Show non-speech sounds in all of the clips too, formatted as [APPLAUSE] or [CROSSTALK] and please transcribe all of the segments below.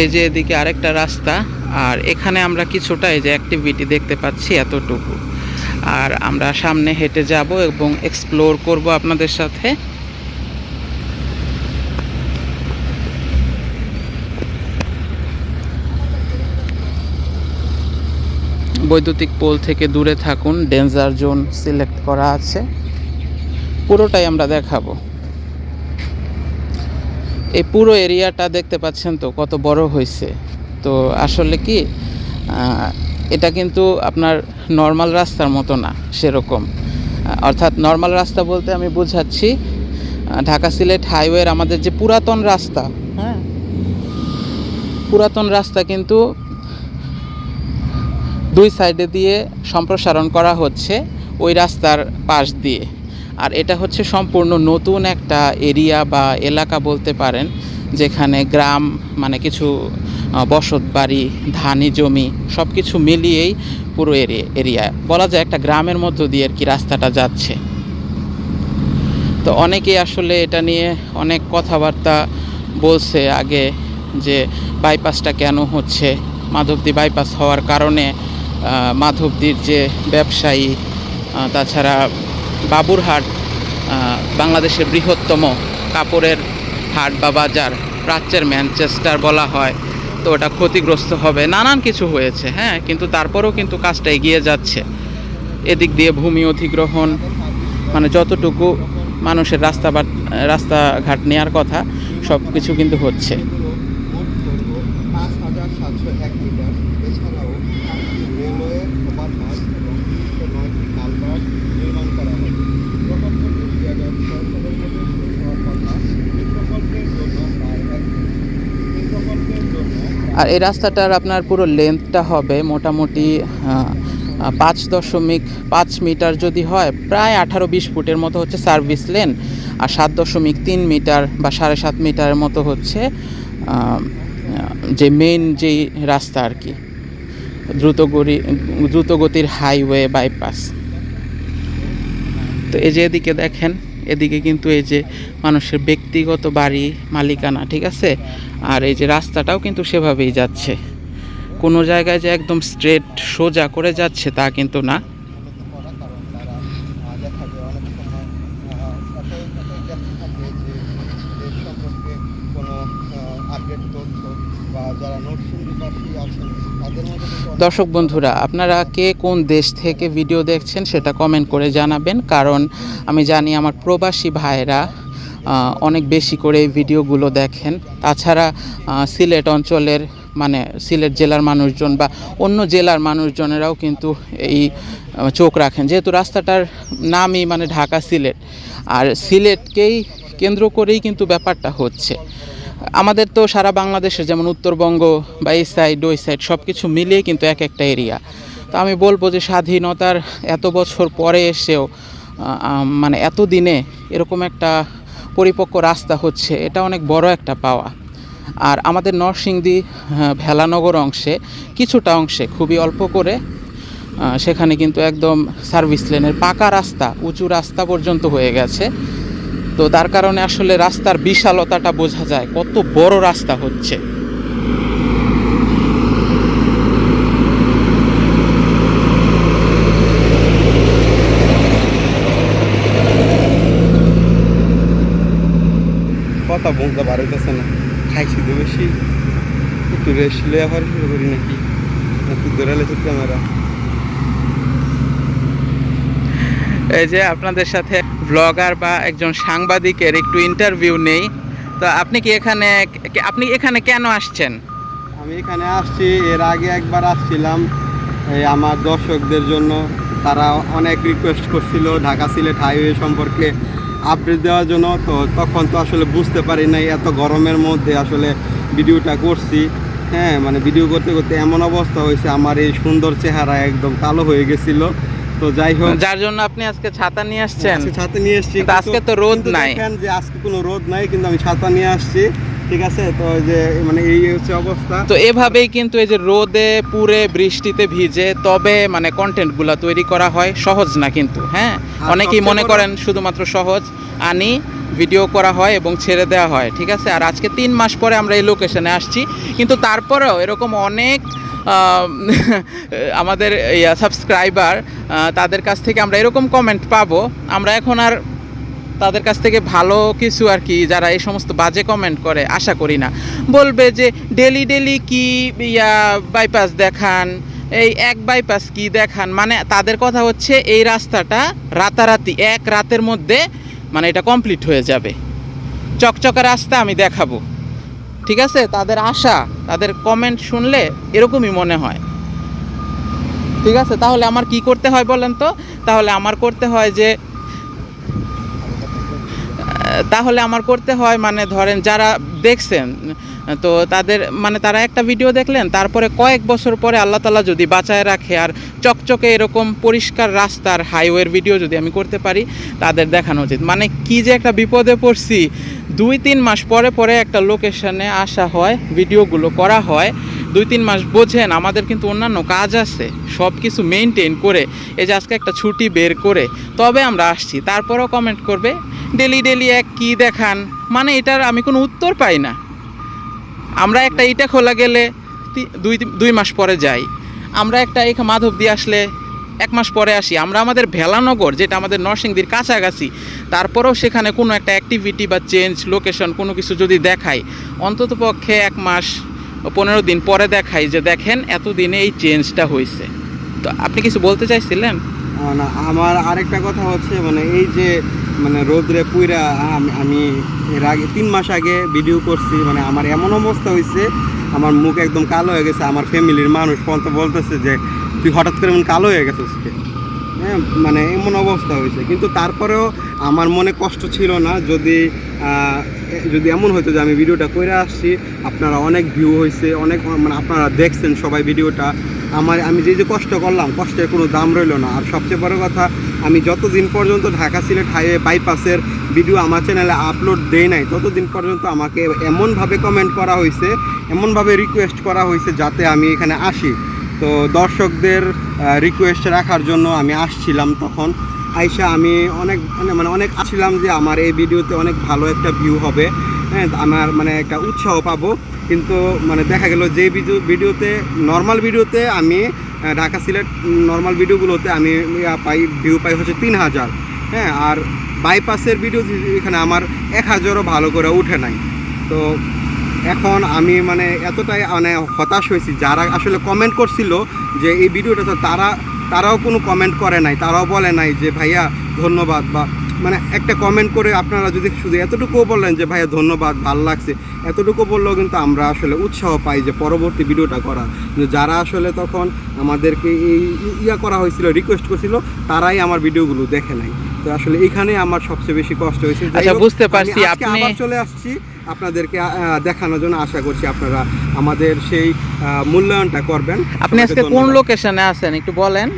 এই যে এদিকে আরেকটা রাস্তা, আর এখানে আমরা কিছুটা এই যে অ্যাক্টিভিটি দেখতে পাচ্ছি এতটুকু। আর আমরা সামনে হেঁটে যাব এবং এক্সপ্লোর করব আপনাদের সাথে। বৈদ্যুতিক পোল থেকে দূরে থাকুন ডেঞ্জার জোন সিলেক্ট করা আছে। পুরোটাই আমরা দেখাবো। এই পুরো এরিয়াটা দেখতে পাচ্ছেন তো, কত বড় হয়েছে। তো আসলে কি এটা কিন্তু আপনার নর্মাল রাস্তার মতো না, সেরকম। অর্থাৎ নর্মাল রাস্তা বলতে আমি বোঝাচ্ছি ঢাকা সিলেট হাইওয়ের আমাদের যে পুরাতন রাস্তা হ্যাঁ? পুরাতন রাস্তা কিন্তু দুই সাইডে দিয়ে সম্প্রসারণ করা হচ্ছে, ওই রাস্তার পাশ দিয়ে। আর এটা হচ্ছে সম্পূর্ণ নতুন একটা এরিয়া বা এলাকা বলতে পারেন, যেখানে গ্রাম মানে কিছু বসত বাড়ি, ধানি জমি সব কিছু মিলিয়েই পুরো এরিয়া এরিয়া। বলা যায় একটা গ্রামের মধ্য দিয়ে আর কি রাস্তাটা যাচ্ছে। তো অনেকেই আসলে এটা নিয়ে অনেক কথাবার্তা বলছে আগে যে বাইপাসটা কেন হচ্ছে, মাধবদী বাইপাস হওয়ার কারণে মাধবদীর যে ব্যবসায়ী তাছাড়া বাবুরহাট বাংলাদেশের বৃহত্তম কাপড়ের হাট বা বাজার প্রাচ্যের ম্যানচেস্টার বলা হয়। তো ওটা ক্ষতিগ্রস্ত হবে। নানান কিছু হয়েছে হ্যাঁ কিন্তু তারপরেও কিন্তু কাজটা এগিয়ে যাচ্ছে। এদিক দিয়ে ভূমি অধিগ্রহণ মানে যতটুকু মানুষের রাস্তা রাস্তাঘাট নেওয়ার কথা সব কিছু কিন্তু হচ্ছে পাঁচ হাজার সাতশো এক মিটার এছাড়াও রেলওয়ে ওভারপাস এবং তিনশো নয়টি কালভার্ট নির্মাণ করা হবে প্রকল্পটি দুই হাজার ছয় সালের মধ্যে শেষ হওয়ার কথা এই প্রকল্পের জন্য প্রায় এক এই প্রকল্পের জন্য আর এই রাস্তাটার আপনার পুরো লেন্থটা হবে মোটামুটি পাঁচ দশমিক পাঁচ মিটার যদি হয়, প্রায় আঠারো বিশ ফুটের মতো হচ্ছে সার্ভিস লেন আর সাত দশমিক তিন মিটার বা সাড়ে সাত মিটারের মতো হচ্ছে যে মেন যেই রাস্তা আর কি দ্রুতগতি দ্রুতগতির হাইওয়ে বাইপাস তো এই যে এদিকে দেখেন, এদিকে কিন্তু এই যে মানুষের ব্যক্তিগত বাড়ি, মালিকানা, ঠিক আছে? আর এই যে রাস্তাটাও কিন্তু সেভাবেই যাচ্ছে। কোনো জায়গায় যে একদম স্ট্রেট সোজা করে যাচ্ছে তা কিন্তু না। দর্শক বন্ধুরা আপনারা কে কোন দেশ থেকে ভিডিও দেখছেন সেটা কমেন্ট করে জানাবেন কারণ আমি জানি আমার প্রবাসী ভাইয়েরা আহ, অনেক বেশি করে ভিডিওগুলো দেখেন। তাছাড়া সিলেট অঞ্চলের মানে সিলেট জেলার মানুষজন বা অন্য জেলার মানুষজনেরাও কিন্তু এই চোখ রাখেন। যেহেতু রাস্তাটার নামই মানে ঢাকা সিলেট, আর সিলেটকেই কেন্দ্র করেই কিন্তু ব্যাপারটা হচ্ছে। আমাদের তো সারা বাংলাদেশের যেমন উত্তরবঙ্গ বা এই সাইড ওই সাইড সব কিছু মিলিয়ে কিন্তু এক একটা এরিয়া তো আমি বলব যে স্বাধীনতার এত বছর পরে এসেও মানে এত দিনে এরকম একটা পরিপক্ক রাস্তা হচ্ছে, এটা অনেক বড় একটা পাওয়া। আর আমাদের নরসিংদী ভেলানগর অংশে, কিছুটা অংশে, খুবই অল্প করে সেখানে কিন্তু একদম সার্ভিস লেনের পাকা রাস্তা, উঁচু রাস্তা পর্যন্ত হয়ে গেছে। তো তার কারণে আসলে রাস্তার বিশালতাটা বোঝা যায়, কত বড় রাস্তা হচ্ছে। কথা বলতে পারতেছে না। খাইছি তো বেশি। একটু রেস্ট লয়ে আবার শুরু করি নাকি? একটু ধরে লেছে ক্যামেরা। এই যে আপনাদের সাথে ব্লগার বা একজন সাংবাদিকের একটু ইন্টারভিউ নেই। তো আপনি কি এখানে আপনি এখানে কেন আসছেন? আমি এখানে আসছি এর আগে একবার আসছিলাম। এই আমার দর্শকদের জন্য তারা অনেক রিকোয়েস্ট করছিল ঢাকা সিলেট হাইওয়ে সম্পর্কে। আপডেট দেওয়ার জন্য তো তখন তো আসলে বুঝতে পারি নাই এত গরমের মধ্যে আসলে ভিডিওটা করছি। হ্যাঁ মানে ভিডিও করতে করতে এমন অবস্থা হয়েছে আমার এই সুন্দর চেহারা একদম কালো হয়ে গেছিল। তো যাই হোক। যার জন্য আপনি আজকে ছাতা নিয়ে আসছেন? আজকে ছাতা নিয়ে এসেছি কিন্তু আজকে তো রোদ নাই। যে আজকে কোনো রোদ নাই কিন্তু আমি ছাতা নিয়ে আসছি। ঠিক আছে? তো যে মানে এই হচ্ছে অবস্থা। তো এভাবেই কিন্তু এই যে রোদে পুরে বৃষ্টিতে ভিজে তবে মানে কন্টেন্টগুলো তৈরি করা হয় সহজ না কিন্তু হ্যাঁ? অনেকেই মনে করেন শুধুমাত্র সহজ আনি ভিডিও করা হয় এবং ছেড়ে দেওয়া হয় ঠিক আছে? আর আজকে তিন মাস পরে আমরা এই লোকেশনে আসছি কিন্তু তারপরেও এরকম অনেক [LAUGHS] আমাদের সাবস্ক্রাইবার তাদের কাছ থেকে আমরা এরকম কমেন্ট পাবো আমরা এখন আর তাদের কাছ থেকে ভালো কিছু আর কি যারা এই সমস্ত বাজে কমেন্ট করে, আশা করি না। বলবে যে, ডেলি ডেলি কি ইয়া বাইপাস দেখান? এই এক বাইপাস কি দেখান? মানে তাদের কথা হচ্ছে, এই রাস্তাটা রাতারাতি, এক রাতের মধ্যে মানে এটা কমপ্লিট হয়ে যাবে। চকচকা রাস্তা আমি দেখাবো। ঠিক আছে? তাদের আশা, তাদের কমেন্ট শুনলে এরকমই মনে হয়। ঠিক আছে? তাহলে আমার কি করতে হয় বলেন তো? তাহলে আমার করতে হয় যে তাহলে আমার করতে হয় মানে ধরেন যারা দেখছেন, তো তাদের মানে তারা একটা ভিডিও দেখলেন, তারপরে কয়েক বছর পরে আল্লাহ তালা যদি বাঁচায় রাখে, আর চকচকে এরকম পরিষ্কার রাস্তার হাইওয়ের ভিডিও যদি আমি করতে পারি, তাদের দেখানো উচিত। মানে কি যে একটা বিপদে পড়ছি। দুই তিন মাস পরে পরে একটা লোকেশনে আসা হয় ভিডিওগুলো করা হয়। দুই তিন মাস বোঝেন, আমাদের কিন্তু অন্যান্য কাজ আছে সব কিছু মেনটেন করে, এই যে আজকে একটা ছুটি বের করে, তবে আমরা আসছি। তারপরেও কমেন্ট করবে ডেলি ডেলি এক কি দেখান? মানে এটার আমি কোনো উত্তর পাই না। আমরা একটা ইটা খোলা গেলে দুই দুই মাস পরে যাই। আমরা একটা এখানে মাধব দিয়ে আসলে এক মাস পরে আসি। আমরা আমাদের ভেলানগর, যেটা আমাদের নরসিংদীর কাছাকাছি, তারপরেও সেখানে কোনো একটা অ্যাক্টিভিটি বা চেঞ্জ লোকেশন কোনো কিছু যদি দেখাই, অন্তত পক্ষে এক মাস, পনেরো দিন পরে দেখাই যে দেখেন এতদিনে এই চেঞ্জটা হয়েছে তো আপনি কিছু বলতে চাইছিলেন? না, আমার আরেকটা কথা হচ্ছে মানে এই যে মানে রোদ্রে পুইরা আমি এর আগে তিন মাস আগে ভিডিও করছি মানে আমার এমন অবস্থা হয়েছে আমার মুখ একদম কালো হয়ে গেছে, আমার ফ্যামিলির মানুষ পর্যন্ত বলতেছে যে, তুই হঠাৎ করে এমন কালো হয়ে গেছিস হ্যাঁ মানে এমন অবস্থা হয়েছে কিন্তু তারপরেও আমার মনে কষ্ট ছিল না, যদি যদি এমন হতো যে আমি ভিডিওটা করে আসছি, আপনারা অনেক ভিউ হয়েছে অনেক মানে আপনারা দেখছেন সবাই ভিডিওটা আমার, আমি যে যে কষ্ট করলাম, কষ্টের কোনো দাম রইল না। আর সবচেয়ে বড় কথা আমি যতদিন পর্যন্ত ঢাকা সিলেট হাইওয়ে বাইপাসের ভিডিও আমার চ্যানেলে আপলোড দেই নাই, ততদিন পর্যন্ত আমাকে এমনভাবে কমেন্ট করা হয়েছে এমনভাবে রিকোয়েস্ট করা হয়েছে যাতে আমি এখানে আসি। তো দর্শকদের রিকোয়েস্ট রাখার জন্য আমি আসছিলাম তখন। আইসা আমি অনেক মানে মানে অনেক আসছিলাম যে আমার এই ভিডিওতে অনেক ভালো একটা ভিউ হবে হ্যাঁ আমার মানে একটা উৎসাহ পাবো। কিন্তু মানে দেখা গেল যে ভিডিও, ভিডিওতে নর্মাল ভিডিওতে আমি ঢাকা সিলেট নর্মাল ভিডিওগুলোতে আমি পাই ভিউ পাই হচ্ছে তিন হাজার। হ্যাঁ আর বাইপাসের ভিডিও এখানে আমার এক হাজারও ভালো করে উঠে নাই। তো এখন আমি মানে এতটাই মানে হতাশ হয়েছি, যারা আসলে কমেন্ট করছিল যে এই ভিডিওটা তো তারা, তারাও কোনো কমেন্ট করে নাই, তারাও বলে নাই যে, ভাইয়া, ধন্যবাদ বা মানে একটা কমেন্ট করে আপনারা যদি শুধু এতটুকুও বললেন যে ভাইয়া ধন্যবাদ ভালো লাগছে। এতটুকু বললেও কিন্তু আমরা আসলে উৎসাহ পাই যে পরবর্তী ভিডিওটা করা যারা আসলে তখন আমাদেরকে এই ইয়া করা হয়েছিল রিকোয়েস্ট করছিল তারাই আমার ভিডিওগুলো দেখে নাই। তো আসলে এইখানে আমার সবচেয়ে বেশি কষ্ট হয়েছে। আচ্ছা, বুঝতে পারছি, আপনি- আবার চলে আসছি আপনাদেরকে দেখানোর জন্য আশা করছি আপনারা আমাদের সেই মূল্যায়নটা করবেন। আপনি আজকে কোন লোকেশনে আছেন? একটু বলেন।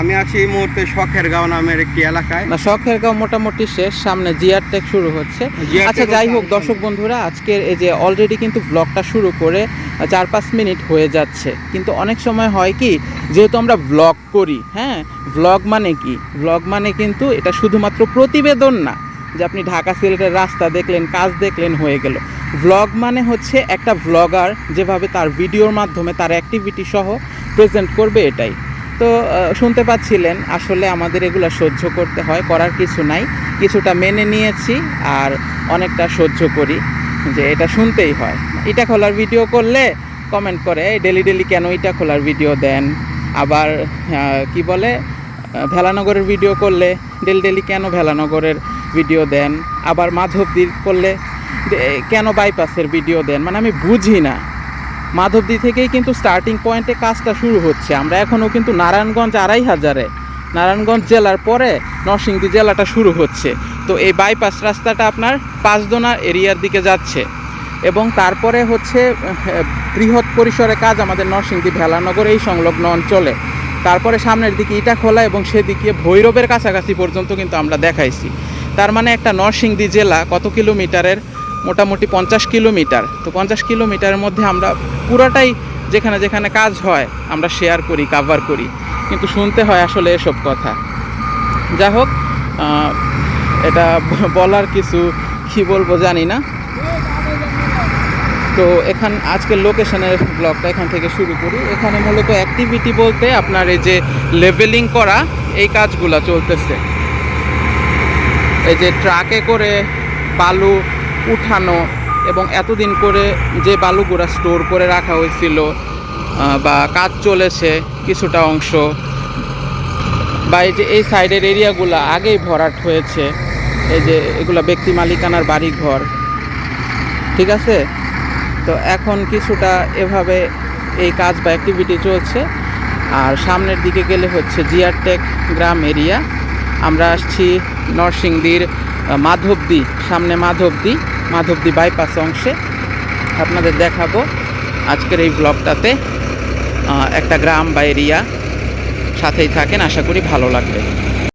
আমি আছি এই মুহূর্তে শখের গাঁও নামের একটি এলাকায়। না শখের গাঁও মোটামুটি শেষ সামনে জিয়ার টেক শুরু হচ্ছে। আচ্ছা যাই হোক দর্শক বন্ধুরা আজকের এই যে অলরেডি কিন্তু ব্লগটা শুরু করে চার পাঁচ মিনিট হয়ে যাচ্ছে। কিন্তু অনেক সময় হয় কি যেহেতু আমরা ব্লগ করি হ্যাঁ? ব্লগ মানে কি? ব্লগ মানে কিন্তু এটা শুধুমাত্র প্রতিবেদন না যে আপনি ঢাকা সিলেটের রাস্তা দেখলেন কাজ দেখলেন হয়ে গেল। ব্লগ মানে হচ্ছে একটা ব্লগার যেভাবে তার ভিডিওর মাধ্যমে তার অ্যাক্টিভিটি সহ প্রেজেন্ট করবে এটাই। তো শুনতে পাচ্ছিলেন, আসলে আমাদের এগুলো সহ্য করতে হয়, করার কিছু নাই। কিছুটা মেনে নিয়েছি আর অনেকটা সহ্য করি, যে এটা শুনতেই হয়। এটা খোলার ভিডিও করলে কমেন্ট করে ডেলি ডেলি কেন এটা খোলার ভিডিও দেন? আবার কি বলে ভেলানগরের ভিডিও করলে, ডেলি ডেলি কেন ভেলানগরের ভিডিও দেন? আবার মাধবদীর করলে কেন বাইপাসের ভিডিও দেন? মানে আমি বুঝি না। মাধবদী থেকেই কিন্তু স্টার্টিং পয়েন্টে কাজটা শুরু হচ্ছে। আমরা এখনও কিন্তু নারায়ণগঞ্জ আড়াই হাজারে। নারায়ণগঞ্জ জেলার পরে নরসিংদী জেলাটা শুরু হচ্ছে। তো এই বাইপাস রাস্তাটা আপনার পাঁচদোনা এরিয়ার দিকে যাচ্ছে। এবং তারপরে হচ্ছে বৃহৎ পরিসরে কাজ আমাদের নরসিংদী ভেলানগর এই সংলগ্ন অঞ্চলে। তারপরে সামনের দিকে ইটা খোলা এবং সেদিকে ভৈরবের কাছাকাছি পর্যন্ত কিন্তু আমরা দেখাইছি। তার মানে একটা নরসিংদী জেলা কত কিলোমিটারের মোটামুটি পঞ্চাশ কিলোমিটার। তো পঞ্চাশ কিলোমিটারের মধ্যে আমরা পুরোটাই যেখানে যেখানে কাজ হয়, আমরা শেয়ার করি কাভার করি। কিন্তু শুনতে হয় আসলে এসব কথা। যা হোক এটা বলার কিছু কি বলব জানি না। তো এখান, আজকের লোকেশনের ব্লগটা এখান থেকে শুরু করি। এখানে মূলত অ্যাক্টিভিটি বলতে আপনার এই যে লেভেলিং করা, এই কাজগুলো চলতেছে। এই যে ট্রাকে করে বালু উঠানো এবং এতদিন করে যে বালুগুলো স্টোর করে রাখা হয়েছিল বা কাজ চলেছে কিছুটা অংশ, বা এই যে এই সাইডের এরিয়াগুলো আগেই ভরাট হয়েছে, এই যে এগুলো ব্যক্তি মালিকানার বাড়ি ঘর ঠিক আছে? তো এখন কিছুটা এভাবে এই কাজ বা অ্যাক্টিভিটি চলছে। আর সামনের দিকে গেলে হচ্ছে জিয়ারটেক গ্রাম এরিয়া। আমরা আসছি নরসিংদীর মাধবদী, সামনে মাধবদী। মাধবদী বাইপাস অংশে আপনাদের দেখাবো আজকের এই ব্লগটাতে একটা গ্রাম বা এরিয়া সাথেই থাকেন, আশা করি ভালো লাগবে।